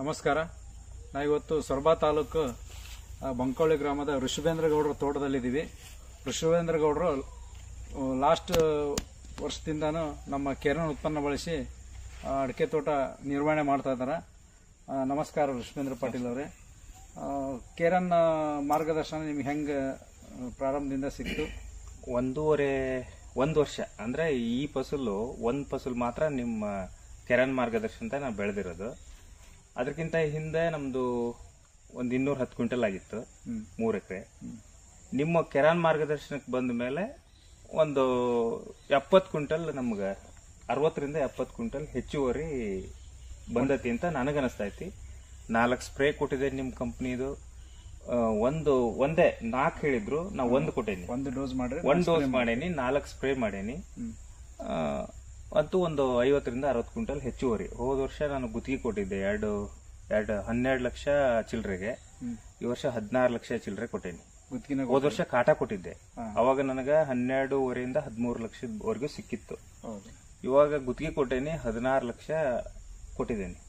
ನಮಸ್ಕಾರ. ನಾ ಇವತ್ತು ಸೊರಬ ತಾಲೂಕು ಬಂಕೋಳಿ ಗ್ರಾಮದ ಋಷಭೇಂದ್ರ ಗೌಡರ ತೋಟದಲ್ಲಿದ್ದೀವಿ ಋಷಭೇಂದ್ರ ಗೌಡರು ಲಾಸ್ಟ್ ವರ್ಷದಿಂದನೂ ನಮ್ಮ ಕೆರನ್ ಉತ್ಪನ್ನ ಬಳಸಿ ಅಡಿಕೆ ತೋಟ ನಿರ್ವಹಣೆ ಮಾಡ್ತಾ ಇದ್ದಾರೆ ನಮಸ್ಕಾರ ಋಷಭೇಂದ್ರ ಪಾಟೀಲ್ ಅವರೇ. ಕೆರನ್ ಮಾರ್ಗದರ್ಶನ ನಿಮ್ಗೆ ಹೆಂಗೆ ಪ್ರಾರಂಭದಿಂದ ಸಿಕ್ತು? ಒಂದೂವರೆ, ಒಂದು ವರ್ಷ. ಅಂದರೆ ಈ ಫಸಲು, ಒಂದು ಫಸಲು ಮಾತ್ರ ನಿಮ್ಮ ಕೆರನ್ ಮಾರ್ಗದರ್ಶನ ನಾವು ಬೆಳೆದಿರೋದು. ಅದಕ್ಕಿಂತ ಹಿಂದೆ ನಮ್ದು ಒಂದು ಇನ್ನೂರ ಹತ್ತು ಕ್ವಿಂಟಲ್ ಆಗಿತ್ತು. ಮೂರ್ ಎಕರೆ ನಿಮ್ಮ ಕೆರಾನ್ ಮಾರ್ಗದರ್ಶನಕ್ಕೆ ಬಂದ ಮೇಲೆ ಒಂದು ಎಪ್ಪತ್ತು ಕ್ವಿಂಟಲ್ ನಮ್ಗೆ ಅರವತ್ತರಿಂದ ಎಪ್ಪತ್ತು ಕ್ವಿಂಟಲ್ ಹೆಚ್ಚುವರಿ ಬಂದತಿ ಅಂತ ನನಗೆ ಐತಿ. ನಾಲ್ಕು ಸ್ಪ್ರೇ ಕೊಟ್ಟಿದೆ ನಿಮ್ಮ ಕಂಪ್ನಿದು. ಒಂದು ಒಂದೇ ನಾಲ್ಕು ಹೇಳಿದ್ರು ನಾ ಒಂದು ಕೊಟ್ಟೇನಿ. ಒಂದು ಡೋಸ್ ಮಾಡಿ ಒಂದು ಡೋಸ್ ಮಾಡೇನಿ ನಾಲ್ಕು ಸ್ಪ್ರೇ ಮಾಡೇನಿ. ಅಂತೂ ಒಂದು ಐವತ್ತರಿಂದ ಅರವತ್ತು ಕ್ವಿಂಟಲ್ ಹೆಚ್ಚುವರಿ. ಹೋದ ವರ್ಷ ನಾನು ಗುತ್ತಿಗೆ ಕೊಟ್ಟಿದ್ದೆ. ಎರಡು ಎರಡು ಹನ್ನೆರಡು ಲಕ್ಷ ಚಿಲ್ಲರೆಗೆ ಈ ವರ್ಷ ಹದಿನಾರು ಲಕ್ಷ ಚಿಲ್ಲರೆ ಕೊಟ್ಟೇನಿ. ಹೋದ ವರ್ಷ ಕಾಟ ಕೊಟ್ಟಿದ್ದೆ. ಅವಾಗ ನನಗೆ ಹನ್ನೆರಡೂವರೆಯಿಂದ ಹದಿಮೂರು ಲಕ್ಷದವರೆಗೂ ಸಿಕ್ಕಿತ್ತು. ಇವಾಗ ಗುತ್ತಿಗೆ ಕೊಟ್ಟೇನಿ ಹದಿನಾರು ಲಕ್ಷ ಕೊಟ್ಟಿದ್ದೇನೆ.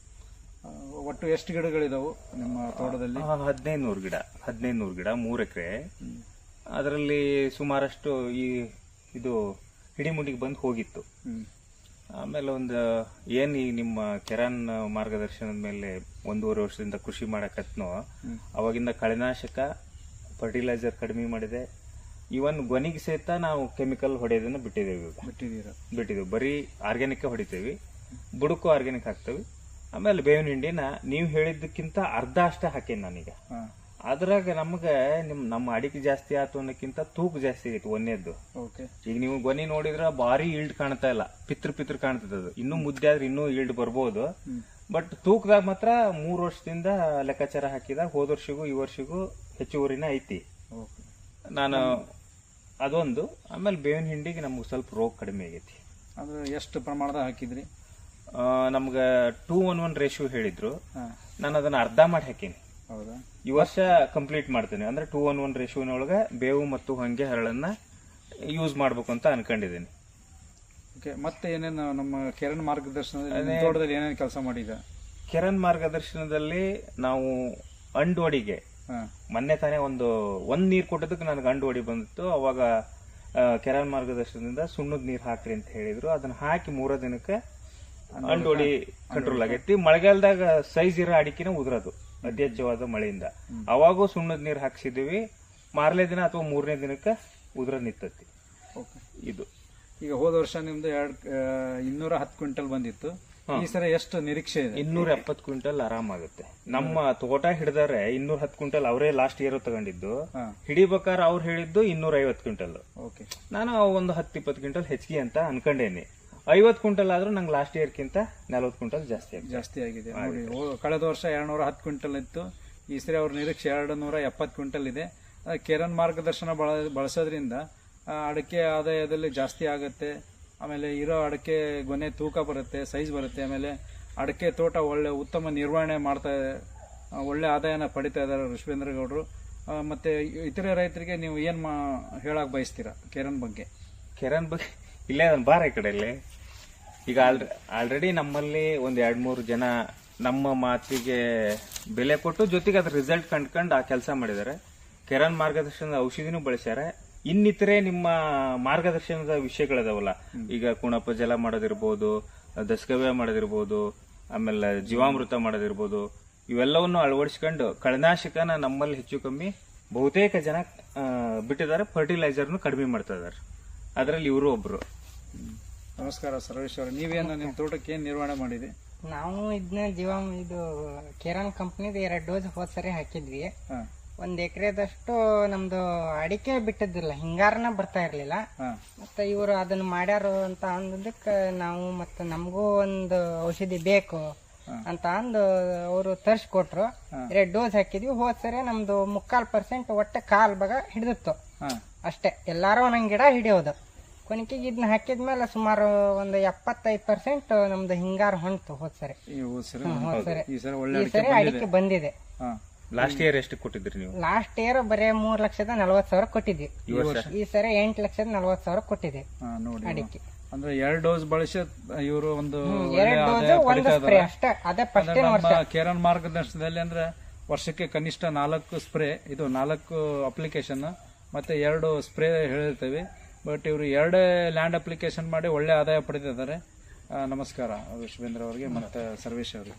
ಒಟ್ಟು ಎಷ್ಟು ಗಿಡಗಳಿದಾವೆ ನಿಮ್ಮ ತೋಟದಲ್ಲಿ? ಹದಿನೈದು ನೂರು ಗಿಡ ಹದಿನೈದು ನೂರು ಗಿಡ ಮೂರು ಎಕರೆ. ಅದರಲ್ಲಿ ಸುಮಾರಷ್ಟು ಈ ಇದು ಹಿಡಿಮುಡಿಗೆ ಬಂದು ಹೋಗಿತ್ತು. ಆಮೇಲೆ ಒಂದು ಏನ್ ಈ ನಿಮ್ಮ ಕೆರಾನ್ ಮಾರ್ಗದರ್ಶನದ ಮೇಲೆ ಒಂದೂವರೆ ವರ್ಷದಿಂದ ಕೃಷಿ ಮಾಡಕತ್ನೋ ಅವಾಗಿಂದ ಕಳೆನಾಶಕ ಫರ್ಟಿಲೈಸರ್ ಕಡಿಮೆ ಮಾಡಿದೆ. ಇವನ್ ಗೊನಿಗೆ ಸಹಿತ ನಾವು ಕೆಮಿಕಲ್ ಹೊಡೆಯೋದನ್ನ ಬಿಟ್ಟಿದ್ದೇವೆ ಇವಾಗ. ಬಿಟ್ಟಿದ್ದೀರಾ? ಬಿಟ್ಟಿದ್ದೇವೆ. ಬರೀ ಆರ್ಗ್ಯಾನಿಕ್ ಹೊಡಿತೇವಿ. ಬುಡಕು ಆರ್ಗ್ಯಾನಿಕ್ ಹಾಕ್ತೇವಿ. ಆಮೇಲೆ ಬೇವಿನ ಹಿಂಡಿನ ನೀವು ಹೇಳಿದ್ದಕ್ಕಿಂತ ಅರ್ಧ ಅಷ್ಟೇ ಹಾಕೇನಿ ನಾನೀಗ. ಅದ್ರಾಗ ನಮ್ಗೆ ನಿಮ್ ನಮ್ಮ ಅಡಿಕೆ ಜಾಸ್ತಿ ಆತು ಅನ್ನೋಕ್ಕಿಂತ ತೂಕ ಜಾಸ್ತಿ ಆಗೈತಿ ಒಂದೇದ್ದು ಓಕೆ. ಈಗ ನೀವು ಗೊನಿ ನೋಡಿದ್ರ ಭಾರಿ ಈಲ್ಡ್ ಕಾಣ್ತಾ ಇಲ್ಲ. ಪಿತ್ರ ಪಿತ್ರ ಕಾಣ್ತದ ಅದು. ಇನ್ನೂ ಮುದ್ದೆ ಆದ್ರೆ ಇನ್ನೂ ಈಲ್ಡ್ ಬರ್ಬೋದು. ಬಟ್ ತೂಕದಾಗ ಮಾತ್ರ ಮೂರ್ ವರ್ಷದಿಂದ ಲೆಕ್ಕಾಚಾರ ಹಾಕಿದಾಗ ಹೋದ ವರ್ಷಿಗೂ ಈ ವರ್ಷಿಗೂ ಹೆಚ್ಚುವರಿನ ಐತಿ. ನಾನು ಅದೊಂದು. ಆಮೇಲೆ ಬೇವಿನ ಹಿಂಡಿಗೆ ನಮ್ಗೆ ಸ್ವಲ್ಪ ರೋಗ ಕಡಿಮೆ ಆಗೈತಿ. ಅಂದ್ರೆ ಎಷ್ಟು ಪ್ರಮಾಣದಾಗ ಹಾಕಿದ್ರಿ? ನಮ್ಗೆ ಟೂ ಒನ್ ಒನ್ ರೇಷಿಯೋ ಹೇಳಿದ್ರು. ನಾನು ಅದನ್ನ ಅರ್ಧ ಮಾಡಿ ಹಾಕೀನಿ. ಹೌದಾ? ಈ ವರ್ಷ ಕಂಪ್ಲೀಟ್ ಮಾಡ್ತೇನೆ. ಅಂದ್ರೆ ಟೂ ಒನ್ ಒನ್ ರೇಷಿಯೋನೊಳಗೆ ಬೇವು ಮತ್ತು ಹೊಂಗೆ ಹರಳನ್ನ ಯೂಸ್ ಮಾಡ್ಬೇಕು ಅಂತ ಅನ್ಕೊಂಡಿದ್ದೀನಿ. ಓಕೆ ಮತ್ತೆ ಏನೇನು ನಮ್ಮ ಕೆರನ್ ಮಾರ್ಗದರ್ಶನದಲ್ಲಿ ತೋಟದಲ್ಲಿ ಏನೇನು ಕೆಲಸ ಮಾಡಿದ ಕೆರನ್ ಮಾರ್ಗದರ್ಶನದಲ್ಲಿ ನಾವು ಅಂಡೋಡಿಗೆ ಮೊನ್ನೆ ತಾನೇ ಒಂದು ಒಂದ್ ನೀರ್ ಕೊಟ್ಟದಕ್ಕೆ ನನಗೆ ಅಂಡೋಡಿ ಬಂದಿತ್ತು. ಅವಾಗ ಕೆರನ್ ಮಾರ್ಗದರ್ಶನದಿಂದ ಸುಣ್ಣದ ನೀರ್ ಹಾಕ್ರಿ ಅಂತ ಹೇಳಿದ್ರು. ಅದನ್ನ ಹಾಕಿ ಮೂರ ದಿನಕ್ಕೆ ಅಂಡೋಡಿ ಕಂಟ್ರೋಲ್ ಆಗೈತಿ. ಮಳೆಗಾಲದಾಗ ಸೈಜ್ ಇರೋ ಅಡಿಕೆನ ಉದುರೋದು. ಅತಿ ಮಳೆಯಿಂದ. ಅವಾಗೂ ಸುಣ್ಣದ ನೀರು ಹಾಕ್ಸಿದೀವಿ. ಮಾರನೇ ದಿನ ಅಥವಾ ಮೂರನೇ ದಿನಕ್ಕೆ ಉದುರ ನಿಂತತಿ. ಓಕೆ. ಇದು. ಈಗ ಹೋದ ವರ್ಷ ನಿಮ್ದು ಎರಡ್ ಇನ್ನೂರ ಹತ್ತು ಕ್ವಿಂಟಲ್ ಬಂದಿತ್ತು. ಈ ಸಲ ಎಷ್ಟು ನಿರೀಕ್ಷೆ ಇದೆ? ಇನ್ನೂರ ಎಪ್ಪತ್ತು ಕ್ವಿಂಟಲ್ ಆರಾಮಾಗುತ್ತೆ. ನಮ್ಮ ತೋಟ ಹಿಡಿದಾರೆ ಇನ್ನೂರ ಹತ್ತು ಕ್ವಿಂಟಲ್ ಅವರೇ ಲಾಸ್ಟ್ ಇಯರ್ ತಗೊಂಡಿದ್ದು. ಹಿಡಿಬೇಕಾದ್ರೆ ಅವ್ರು ಹೇಳಿದ್ದು ಇನ್ನೂರ ಐವತ್ತು ಕ್ವಿಂಟಲ್. ಓಕೆ. ನಾನು ಒಂದು ಹತ್ತು ಇಪ್ಪತ್ತು ಕ್ವಿಂಟಲ್ ಹೆಚ್ಚಿಗೆ ಅಂತ ಅನ್ಕೊಂಡೇನಿ. ಐವತ್ತು ಕ್ವಿಂಟಲ್ ಆದ್ರೂ ನಂಗೆ ಲಾಸ್ಟ್ ಇಯರ್ಗಿಂತ ನಲ್ವತ್ತು ಕ್ವಿಂಟಲ್ ಜಾಸ್ತಿ ಆಗಿದೆ. ಜಾಸ್ತಿ ಆಗಿದೆ. ನೋಡಿ ಹೋ- ಕಳೆದ ವರ್ಷ ಎರಡ್ನೂರ ಹತ್ತು ಕ್ವಿಂಟಲ್ ಇತ್ತು. ಈ ಸರಿ ಅವ್ರ ನಿರೀಕ್ಷೆ ಎರಡು ನೂರ ಎಪ್ಪತ್ತು ಕ್ವಿಂಟಲ್ ಇದೆ. ಆ, ಕೆರನ್ ಮಾರ್ಗದರ್ಶನ ಬಳ ಬಳಸೋದ್ರಿಂದ ಆ, ಅಡಿಕೆ ಆದಾಯದಲ್ಲಿ ಜಾಸ್ತಿ ಆಗುತ್ತೆ. ಆಮೇಲೆ ಇರೋ ಅಡಿಕೆ ಗೊನೆ ತೂಕ ಬರುತ್ತೆ ಸೈಜ್ ಬರುತ್ತೆ. ಆಮೇಲೆ ಅಡಿಕೆ ತೋಟ ಒಳ್ಳೆ ಉತ್ತಮ ನಿರ್ವಹಣೆ ಮಾಡ್ತಾ ಆ, ಒಳ್ಳೆ ಆದಾಯನ ಪಡಿತಾ ಇದ್ದಾರೆ ಋಷ್ವೇಂದ್ರ ಗೌಡರು. ಆ, ಮತ್ತೆ ಇತರೆ ರೈತರಿಗೆ ನೀವು ಏನು ಮಾ ಹೇಳಕ್ ಬಯಸ್ತೀರಾ ಕೇರನ್ ಬಗ್ಗೆ? ಕೆರನ್ ಬಗ್ಗೆ ಇಲ್ಲೇ ನಾನು ಬಾರ ಈ ಕಡೆ ಇಲ್ಲಿ ಆಲ್ ಆಲ್ರೆಡಿ ನಮ್ಮಲ್ಲಿ ಒಂದ್ ಎರಡ್ ಮೂರು ಜನ ನಮ್ಮ ಮಾತಿಗೆ ಬೆಲೆ ಕೊಟ್ಟು ಜೊತೆಗೆ ಅದ್ರ ರಿಸಲ್ಟ್ ಕಂಡ್ಕೊಂಡು ಆ ಕೆಲಸ ಮಾಡಿದ್ದಾರೆ. ಕೆರನ್ ಮಾರ್ಗದರ್ಶನದ ಔಷಧಿನೂ ಬಳಸ್ಯಾರ. ಇನ್ನಿತರೆ ನಿಮ್ಮ ಮಾರ್ಗದರ್ಶನದ ವಿಷಯಗಳದಾವಲ್ಲ. ಈಗ ಕುಣಪ ಜಲ ಮಾಡೋದಿರ್ಬೋದು ದಸ್ಕವ್ಯ ಮಾಡೋದಿರ್ಬೋದು ಆಮೇಲೆ ಜೀವಾಮೃತ ಮಾಡೋದಿರ್ಬೋದು ಇವೆಲ್ಲವನ್ನು ಅಳವಡಿಸ್ಕೊಂಡು ಕಳನಾಶಕನ ನಮ್ಮಲ್ಲಿ ಹೆಚ್ಚು ಕಮ್ಮಿ ಬಹುತೇಕ ಜನ ಬಿಟ್ಟಿದ್ದಾರೆ. ಫರ್ಟಿಲೈಸರ್ನು ಕಡಿಮೆ ಮಾಡ್ತಾ ಇದ್ದಾರೆ. ಅದರಲ್ಲಿ ಇವರು ಒಬ್ರು. ನಮಸ್ಕಾರ ಸರ್ವೇಶ್ವರ. ನೀವೇನು ನಿಮ್ಮ ತೋಟಕ್ಕೆ ಏನು ನಿರ್ವಹಣೆ ಮಾಡಿದೆ ನಾವು ಇದನ್ನ ಜೀವ ಇದು ಕಿರಣ್ ಕಂಪ್ನಿದ ಎರಡು ಡೋಸ್ ಹೋದ್ ಸರಿ ಹಾಕಿದ್ವಿ. ಒಂದ್ ಎಕರೆದಷ್ಟು ನಮ್ದು ಅಡಿಕೆ ಬಿಟ್ಟಿದ್ದಿಲ್ಲ ಹಿಂಗಾರನ ಬರ್ತಾ ಇರ್ಲಿಲ್ಲ. ಮತ್ತ ಇವರು ಅದನ್ನ ಮಾಡ್ಯಾರು ಅಂತ ಅಂದಕ್ಕ ನಾವು ಮತ್ತೆ ನಮಗೂ ಒಂದು ಔಷಧಿ ಬೇಕು ಅಂತ ಅಂದು ಅವರು ತರ್ಸ್ಕೊಟ್ರು. ಎರಡು ಡೋಸ್ ಹಾಕಿದ್ವಿ ಹೋದ್ ಸರಿ ನಮ್ದು ಮುಕ್ಕಾಲ್ ಪರ್ಸೆಂಟ್ ಒಟ್ಟೆ ಕಾಲ್ ಭಾಗ ಹಿಡಿದಿತ್ತು. ಅಷ್ಟೇ. ಎಲ್ಲಾರು ಒಂದೊಂದ್ ಗಿಡ ಹಿಡಿಯೋದು. ಕೊನಿಕೆಗೆ ಇದನ್ನ ಹಾಕಿದ್ಮೇಲೆ ಸುಮಾರು ಒಂದು ಎಪ್ಪತ್ತೈದು ಪರ್ಸೆಂಟ್ ನಮ್ದು ಹಿಂಗಾರು ಹೊಂಟು ಹೋದ್ ಸರಿ. ಈ ಸರಿ ಅಡಿಕೆ ಬಂದಿದೆ. ಲಾಸ್ಟ್ ಇಯರ್ ಎಷ್ಟು ಕೊಟ್ಟಿದ್ರಿ ನೀವು? ಲಾಸ್ಟ್ ಇಯರ್ ಬರೇ ಮೂರ್ ಲಕ್ಷದ ನಲ್ವತ್ ಸಾವಿರ ಕೊಟ್ಟಿದ್ವಿ. ಈ ಸರಿ ಎಂಟ್ ಲಕ್ಷದ ನಲ್ವತ್ ಸಾವಿರ ಕೊಟ್ಟಿದೆ ಅಡಿಕೆ. ಅಂದ್ರೆ ಎರಡ್ ಡೋಸ್ ಬಳಸಿ ಇವರು ಒಂದು ಡೋಸ್ ಒಂದು ಸ್ಪ್ರೇ ಅಷ್ಟೇ. ಅದೇ ಫಸ್ಟ್ ಕೇರನ್ ಮಾರ್ಗದರ್ಶನದಲ್ಲಿ ಅಂದ್ರೆ ವರ್ಷಕ್ಕೆ ಕನಿಷ್ಠ ನಾಲ್ಕು ಸ್ಪ್ರೇ ಇದು ನಾಲ್ಕು ಅಪ್ಲಿಕೇಶನ್ ಮತ್ತೆ ಎರಡು ಸ್ಪ್ರೇ ಹೇಳಿರ್ತೇವೆ. ಬಟ್ ಇವರು ಎರಡೇ ಲ್ಯಾಂಡ್ ಅಪ್ಲಿಕೇಶನ್ ಮಾಡಿ ಒಳ್ಳೆ ಆದಾಯ ಪಡೆದಿದ್ದಾರೆ. ನಮಸ್ಕಾರ, ವಿಶ್ವೇಂದ್ರ ಅವರಿಗೆ ಮತ್ತು ಸರ್ವೇಶ್ ಅವರಿಗೆ.